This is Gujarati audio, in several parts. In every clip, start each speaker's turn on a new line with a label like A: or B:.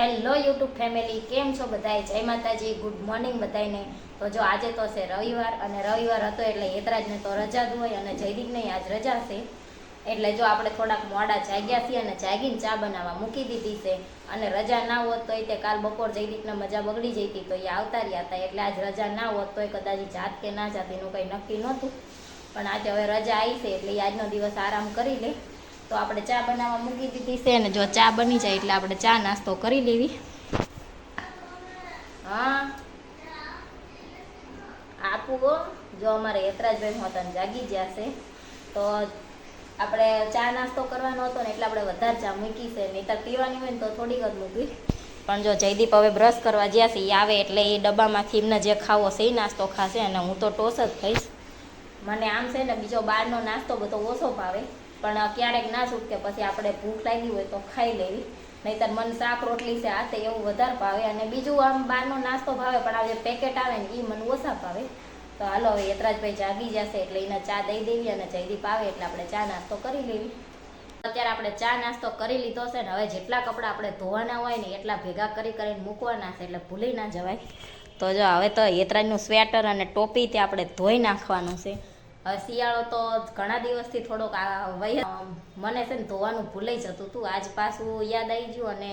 A: હેલો યુટ્યુબ ફેમિલી કેમ છો બધાય? જય માતાજી ગુડ મોર્નિંગ બધાયને. તો જો આજે તો છે રવિવાર અને રવિવાર હતો એટલે હેતરાજને તો રજા જ હોય અને જયદીપને આજ રજા છે. એટલે જો આપણે થોડાક મોડા જાગ્યા છીએ અને જાગીને ચા બનાવવા મૂકી દીધી છે. અને રજા ના હોત તો તે કાલ બપોર જયદીપને મજા બગડી જતી તો એ આવતા રહ્યા હતા. એટલે આજ રજા ના હોત તો કદાચ ઈ જાત કે ના જાત એનું કંઈ નક્કી નહોતું. પણ આજે હવે રજા આવી છે એટલે આજનો દિવસ આરામ કરી લે. તો આપણે ચા બનાવવા મૂકી દીધી છે અને જો ચા બની જાય એટલે આપણે ચા નાસ્તો કરી લેવી. હા. આપું ગો જો અમારે યતરાજભાઈ ને જાગી ગયા છે. તો આપણે ચા નાસ્તો કરવાનો હતો ને એટલે આપણે વધારે ચા મૂકી છે. નહીંતર પીવાની હોય ને તો થોડીક જ મૂકી. પણ જો જયદીપ હવે બ્રશ કરવા જ્યાં છે એ આવે એટલે એ ડબ્બામાંથી એમને જે ખાવો છે એ નાસ્તો ખાશે અને હું તો ટોસ જ ખાઈશ. મને આમ છે ને બીજો બહારનો નાસ્તો બધો ઓછો ભાવે. પણ ક્યારેક ના છૂટકે પછી આપણે ભૂખ લાગી હોય તો ખાઈ લેવી. નહીંતર મને શાક રોટલી છે આ તે એવું વધારે ભાવે અને બીજું આમ બહારનો નાસ્તો ભાવે, પણ આ જે પેકેટ આવે ને એ મને ઓછા ભાવે. તો હાલો, હવે યતરાજભાઈ જાગી જશે એટલે એને ચા દઈ દેવી અને જયદીપ આવે એટલે આપણે ચા નાસ્તો કરી લેવી. અત્યારે આપણે ચા નાસ્તો કરી લીધો છે ને, હવે જેટલા કપડાં આપણે ધોવાના હોય ને એટલા ભેગા કરી કરીને મૂકવાના છે એટલે ભૂલી ના જવાય. તો જો, હવે તો યતરાજનું સ્વેટર અને ટોપી તે આપણે ધોઈ નાખવાનું છે. શિયાળો તો ઘણા દિવસથી થોડોક વહી મને છે ને ધોવાનું ભૂલાઈ જતું હતું આજ પાછું યાદ આવી ગયું અને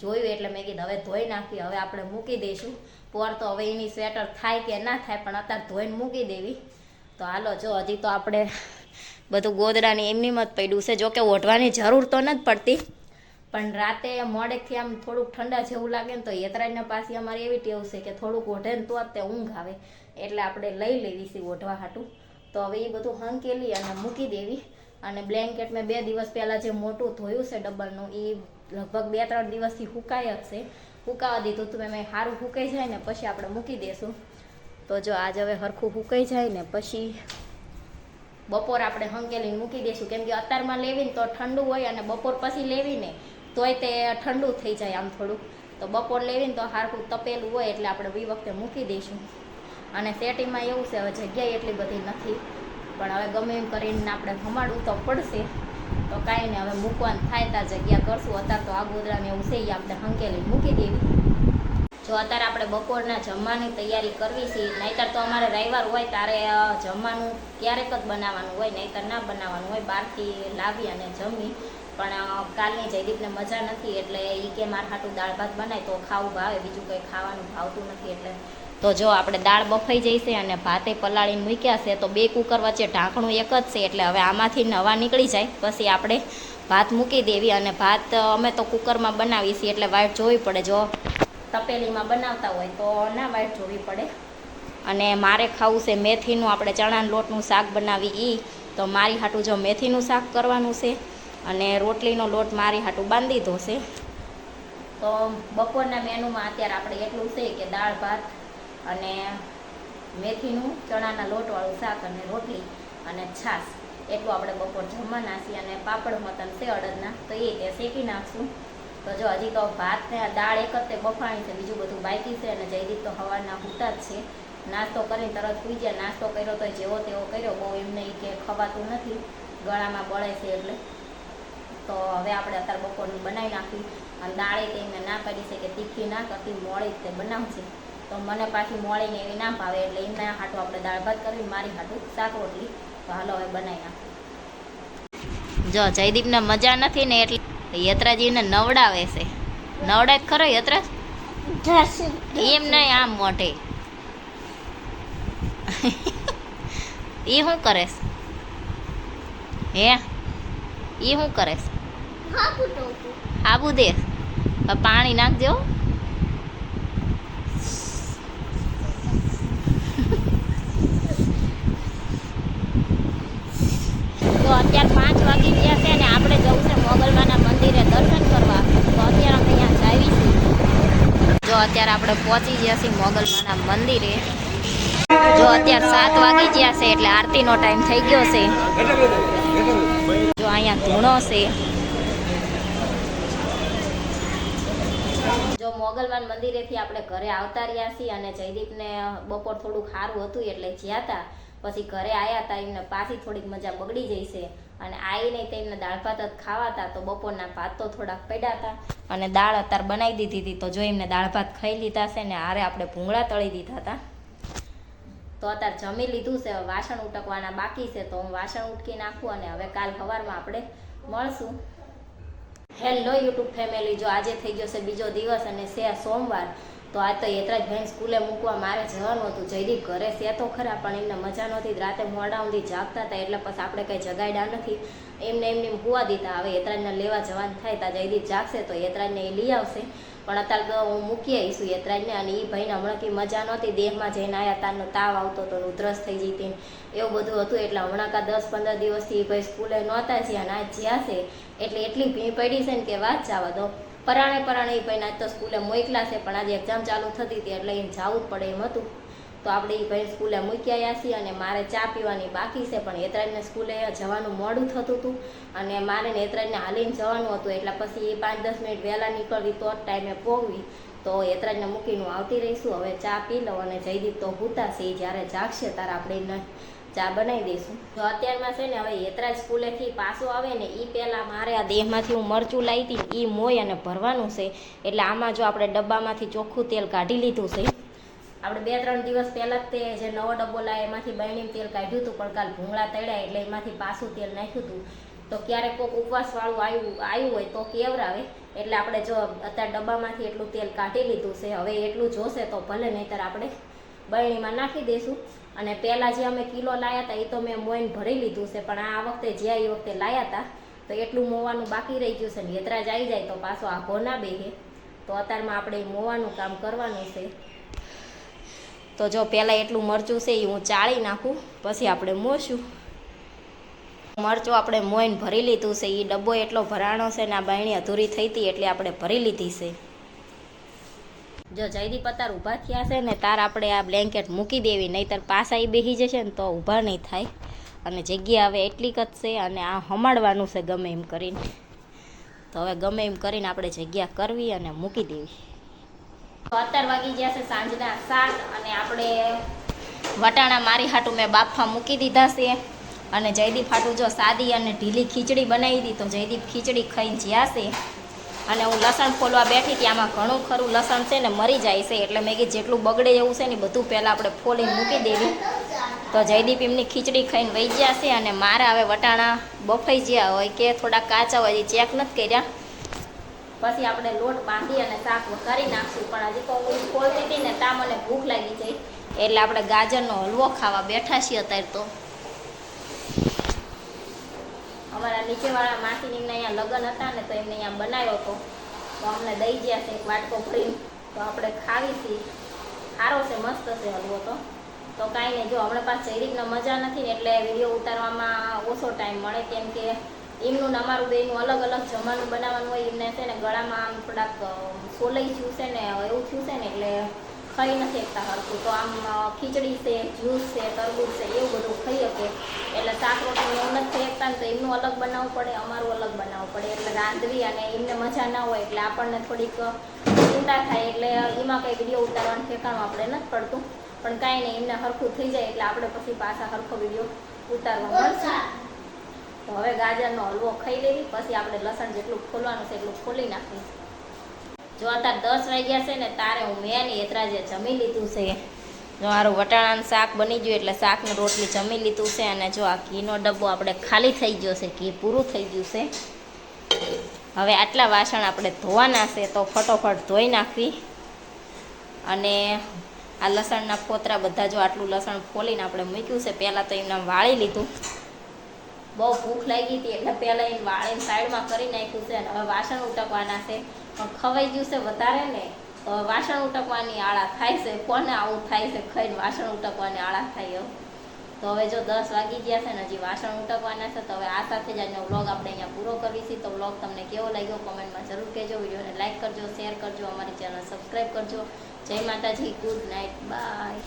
A: જોયું એટલે મેં કીધું, હવે ધોઈ નાખી, હવે આપણે મૂકી દઈશું. પોર તો હવે એની સ્વેટર થાય કે ના થાય, પણ અત્યારે ધોઈને મૂકી દેવી. તો હાલો, જો, હજી તો આપણે બધું ગોદડાની એમની મત પડ્યું છે. જોકે ઓઢવાની જરૂર તો નથી પડતી. પણ રાતે મોડેથી આમ થોડુંક ઠંડા જેવું લાગે ને તો યતરાજના પાસે અમારે એવી ટેવ છે કે થોડુંક ઓઢે ને તો જ તે ઊંઘ આવે. એટલે આપણે લઈ લેવી છે ઓઢવા હાટું. તો હવે એ બધું હંકેલી અને મૂકી દેવી. અને બ્લેન્કેટ મેં બે દિવસ પહેલાં જે મોટું ધોયું છે ડબલનું એ લગભગ બે ત્રણ દિવસથી હુકાય જ છે. હુકાવા દીધું તો મેં સારું હુકાઈ જાય ને પછી આપણે મૂકી દઈશું તો જો આજ હવે હરખું હુકાઈ જાય ને પછી બપોર આપણે હંકેલીને મૂકી દઈશું કેમ કે અત્યારમાં લેવીને તો ઠંડુ હોય અને બપોર પછી લેવીને તોય તે ઠંડુ થઈ જાય આમ થોડુંક. તો બપોર લેવીને તો હારખું તપેલું હોય એટલે આપણે એ વખતે મૂકી દઈશું. અને સેટિંગમાં એવું છે, હવે જગ્યા એટલી બધી નથી. પણ હવે ગમે એમ કરીને આપણે હમાડવું તો પડશે. તો કાંઈ નહીં, હવે મૂકવાનું થાય ત્યાં જગ્યા કરશું. અત્યારે તો આગોદરામાં એવું છે એ આપણે હંકેલી મૂકી દેવી. જો અત્યારે આપણે બપોરના જમવાની તૈયારી કરવી છે, નહીંતર તો અમારે રવિવાર હોય ત્યારે જમવાનું ક્યારેક જ બનાવવાનું હોય, નહીંતર ના બનાવવાનું હોય, બહારથી લાવી અને જમી. પણ કાલની જયદીપને મજા નથી, એટલે એ કે મારા હાટું દાળ ભાત બનાય તો ખાવું ભાવે, બીજું કંઈ ખાવાનું ભાવતું નથી, એટલે તો જો આપણે દાળ બફાઈ જઈશે અને ભાતે પલાળીને મૂક્યા છે, તો બે કુકર વચ્ચે ઢાંકણું એક જ છે, એટલે હવે આમાંથી નવા નીકળી જાય. પછી આપણે ભાત મૂકી દેવી અને ભાત અમે તો કુકરમાં બનાવીએ છીએ, એટલે વાઈટ જોવી પડે. જો તપેલીમાં બનાવતા હોય તો ના વાઈટ જોવી પડે. અને મારે ખાવું છે મેથીનું, આપણે ચણાના લોટનું શાક બનાવી એ તો મારી હાટું જો મેથીનું શાક કરવાનું છે અને રોટલીનો લોટ મારી હાટું બાંધી દોશે છે. તો બપોરના મેનુમાં અત્યારે આપણે એટલું છે કે દાળ, ભાત અને મેથીનું, ચણાના લોટવાળું શાક અને રોટલી અને છાશ. એટલું આપણે બપોર જમવાના છીએ અને પાપડ મતન છે અડદના, તો એ તે શેકી નાખશું. તો જો હજી તો ભાત ને દાળ એક જ તે બફાણી છે, બીજું બધું બાકી છે અને જયદીપ તો હવાના હુતા જ છે. નાસ્તો કરીને તરત સુઈ જાય નાસ્તો કર્યો તો જેવો તેવો કર્યો, બહુ એમને કે ખવાતું નથી. ગળામાં બળે છે એટલે. તો હવે આપણે અત્યારે બપોરનું બનાવી નાખી અને દાળે તે એમને ના કરી છે કે તીખી ના કરતી મોડી તે બનાવશે તો મને પાછી મોળીને એવી ના ભાવે એટલે એમના હાટું આપણે દાળ ભાત કરવી મારી હાટું શાક રોટલી. તો હાલો હવે બનાવી નાખું. જો જયદીપને મજા નથી ને એટલે યત્રાજીને નવડાવે છે. નવડાય ખરો યત્રા એમ નહીં આમ મોઢે. એ શું કરેશ હે? એ શું કરેશ આબુ દે. પાણી નાખજો તો અત્યારે પાંચ વાગી ગયા છે અને આપણે જવું છે મોગલમાના મંદિરે દર્શન કરવા. તો અત્યારે અમે અહીંયા જાવી જો અત્યારે આપણે પહોંચી ગયા છીએ મોગલમાના મંદિરે. જો અત્યારે સાત વાગી ગયા છે એટલે આરતીનો ટાઈમ થઈ ગયો છે. જો અહીંયા ધૂણો છે. જો મોગલવાન મંદિરેથી આપણે ઘરે આવતા રહ્યા છીએ અને જયદીપને બપોર થોડું ખારું હતું એટલે જ્યાં હતા. પછી ઘરે આવ્યા હતા એમને પાછી થોડીક મજા બગડી જઈ છે. અને આવીને એમને દાળ ભાત જ ખાવા હતા તો બપોરના ભાત તો થોડાક પડ્યા હતા અને દાળ અત્યારે બનાવી દીધી હતી, તો જો એમને દાળ ભાત ખાઈ લીધા છે ને હારે આપણે ભૂંગળા તળી દીધા હતા તો અત્યારે જમી લીધું છે વાસણ ઉટકવાના બાકી છે, તો હું વાસણ ઉટકી નાખું અને હવે કાલ સવારમાં આપણે મળશું. હેલો યુટ્યુબ ફેમિલી જો આજે થઈ ગયો છે બીજો દિવસ અને છે સોમવાર. તો આજ તો યતરાજભાઈ સ્કૂલે મૂકવા મારે જવાનું હતું. જયદીપ ઘરે છે તો ખરા, પણ એમને મજા નહોતી. રાતે મોડા સુધી જાગતા હતા, એટલે પછી આપણે કંઈ જગાડ્યા નથી. એમને એમને હુવા દીધા, હવે યતરાજને લેવા જવાનું થાય ત્યાં જયદીપ જાગશે તો યતરાજને એ લઈ આવશે. પણ અત્યારે તો હું મૂકી આવીશું યતરાજને, અને એ ભાઈને હમણાં કંઈ મજા નહોતી. દેહમાં જઈને આવ્યા તારનો તાવ આવતો હતો ઉધરસ થઈ જતી એવું બધું હતું. એટલે હમણાં કાં દસ પંદર દિવસથી એ ભાઈ સ્કૂલે નહોતા જ્યાં, ના જ્યાં છે. એટલે એટલી ભીણ પડી છે ને કે વાત જવા દો. પરાણે પરાણે એ ભાઈને આજ તો સ્કૂલે મોકલા છે, પણ આજે એક્ઝામ ચાલુ થતી હતી એટલે એને જવું જ પડે એમ હતું. તો આપણે એ ભાઈ સ્કૂલે મૂકી આવ્યા છીએ અને મારે ચા પીવાની બાકી છે, પણ હેતરાજને સ્કૂલે જવાનું મોડું થતું હતું અને મારે હેતરાજને હાલીને જવાનું હતું, એટલે પછી એ પાંચ દસ મિનિટ વહેલા નીકળવી તો જ ટાઈમે પહોંચવી તો હેતરાજને મૂકીને આવતી રહીશું, હવે ચા પી લઉં અને જયદીપ તો હુતા છે જ્યારે જાગશે ત્યારે આપણે ચા બનાવી દઈશું. તો અત્યારમાં છે ને હવે હેતરા સ્કૂલેથી પાછો આવે ને એ પહેલાં મારે આ દેહમાંથી હું મરચું લાવી હતી એ મોય અને ભરવાનું છે. એટલે આમાં જો આપણે ડબ્બામાંથી ચોખ્ખું તેલ કાઢી લીધું છે. આપણે બે ત્રણ દિવસ પહેલાં જ તે જે નવો ડબ્બો લાવે એમાંથી બહેણીનું તેલ કાઢ્યું હતું, પણ કાલ ભૂંગળા તળ્યા એટલે એમાંથી પાછું તેલ નાખ્યું હતું. તો ક્યારેક કોઈક ઉપવાસવાળું આવ્યું આવ્યું હોય તો કેવરાવે. એટલે આપણે જો અત્યારે ડબ્બામાંથી એટલું તેલ કાઢી લીધું છે, હવે એટલું જોશે તો ભલે નહીંતર આપણે બરણીમાં નાખી દઈશું અને પહેલાં જે અમે કિલો લાવ્યા હતા, એ તો મેં મોઈન ભરી લીધું છે, પણ આ વખતે જ્યાં એ વખતે લાવ્યા હતા, તો એટલું મોવાનું બાકી રહી ગયું છે ને, યતરાજ આવી જાય તો પાછો આઘો ના બેહે. તો અત્યારમાં આપણે મોવાનું કામ કરવાનું છે. તો જો પહેલાં એટલું મરચું છે એ હું ચાળી નાખું, પછી આપણે મોશું. મરચું આપણે મોઈને ભરી લીધું છે એ ડબ્બો એટલો ભરાણો છે ને, આ બાયણી અધૂરી થઈ હતી એટલે આપણે ભરી લીધી છે. જો જયદીપ અત્યારે ઊભા થયા છે ને, તાર આપણે આ બ્લેન્કેટ મૂકી દેવી, નહીતર એ બેસી જશે ને તો ઊભા નહીં થાય. અને જગ્યા હવે એટલી જ છે અને આ હમાડવાનું છે ગમે એમ કરીને. તો હવે ગમે એમ કરીને આપણે જગ્યા કરવી અને મૂકી દેવી. તો અત્યાર વાગી ગયા છે સાંજના સાત અને આપણે વટાણા મારી હાટું મેં બાફા મૂકી દીધા છે. અને જયદીપ હાટું જો સાદી અને ઢીલી ખીચડી બનાવી દીધી તો જયદીપ ખીચડી ખાઈને જ્યાં છે. અને હું લસણ ફોલવા બેઠી હતી, આમાં ઘણું ખરું લસણ છે ને મરી જાય છે, એટલે મેં કીધું જેટલું બગડે એવું છે ને બધું પહેલાં આપણે ફોલીને મૂકી દેવી. તો જયદીપ એમની ખીચડી ખાઈને વહી ગયા છે અને મારે હવે વટાણા બફાઈ ગયા હોય કે થોડા કાચા હોય ચેક નથી કર્યા. પછી આપણે લોટ બાંધી અને શાક વઘારી નાખશું. પણ હજી તો હું ખોલતી હતી ને તા મને ભૂખ લાગી જાય એટલે આપણે ગાજરનો હલવો ખાવા બેઠા છીએ અત્યારે તો. અમારા નીચેવાળા માસીની એમને અહીંયા લગ્ન હતા ને તો એમને અહીંયા બનાવ્યો હતો. તો અમને દઈ ગયા છે એક વાટકો ભરીને. તો આપણે ખાવીશી. સારો છે, મસ્ત છે હલવો તો. તો કાંઈ નહીં, જો હમણાં પાસે જયદીપને મજા નથી ને એટલે વીડિયો ઉતારવામાં ઓછો ટાઈમ મળે. કેમ કે એમનું ને અમારું બેનું અલગ અલગ જમવાનું બનાવવાનું હોય, એમને છે ને ગળામાં આમ થોડાક સોલઈ થયું છે ને, એવું થયું છે ને એટલે ખાઈ નથી શકતા હરખું. તો આમ ખીચડી છે જ્યુસ છે તરબૂજ છે એવું બધું ખાઈ શકે એટલે શાક રોટલી એવું નથી ખાઈ શકતા ને તો એમનું અલગ બનાવવું પડે અમારું અલગ બનાવવું પડે. એટલે રાંધવી અને એમને મજા ના હોય એટલે આપણને થોડીક ચિંતા થાય એટલે એમાં કંઈ વીડિયો ઉતારવાનું ઠેકાણું આપણે નથી પડતું. પણ કાંઈ નહીં એમને હરખું થઈ જાય એટલે આપણે પછી પાછા હરખો વીડિયો ઉતારવા મળશે તો હવે ગાજરનો હલવો ખાઈ લેવી પછી આપણે લસણ જેટલું ખોલવાનું છે એટલું ખોલી નાખી જો અત્યારે દસ વાગ્યા છે ને, તારે હું મેં એતરાજે જમી લીધું છે. જો મારું વટાણાનું શાક બની ગયું, એટલે શાકને રોટલી જમી લીધું છે, અને જો આ ઘીનો ડબ્બો આપણે ખાલી થઈ ગયો છે, ઘી પૂરું થઈ ગયું છે. હવે આટલા વાસણ આપણે ધોવાના છે, તો ફટોફટ ધોઈ નાખવી. અને આ લસણના ફોતરા બધા જો આટલું લસણ ફોલીને આપણે મૂક્યું છે, પહેલાં તો એમને વાળી લીધું. બહુ ભૂખ લાગી હતી, એટલે પહેલાં એને વાળીને સાઈડમાં કરી નાખ્યું છે, અને હવે વાસણ ઉટકવાના છે. પણ ખવાઈ ગયું છે વધારે ને, તો વાસણ ઉટકવાની આળા થાય છે. કોને આવું થાય છે ખાઈને વાસણ ઉટકવાની આળા થાય તો હવે જો દસ વાગી ગયા છે ને હજી વાસણ ઉટકવાના છે, તો હવે આ સાથે જ આજનો વ્લોગ આપણે અહીંયા પૂરો કરવી છીએ. તો વ્લોગ તમને કેવો લાગ્યો કોમેન્ટમાં જરૂર કહેજો. વિડીયોને લાઈક કરજો, શેર કરજો, અમારી ચેનલ સબસ્ક્રાઈબ કરજો. જય માતાજી, ગુડ નાઇટ બાય.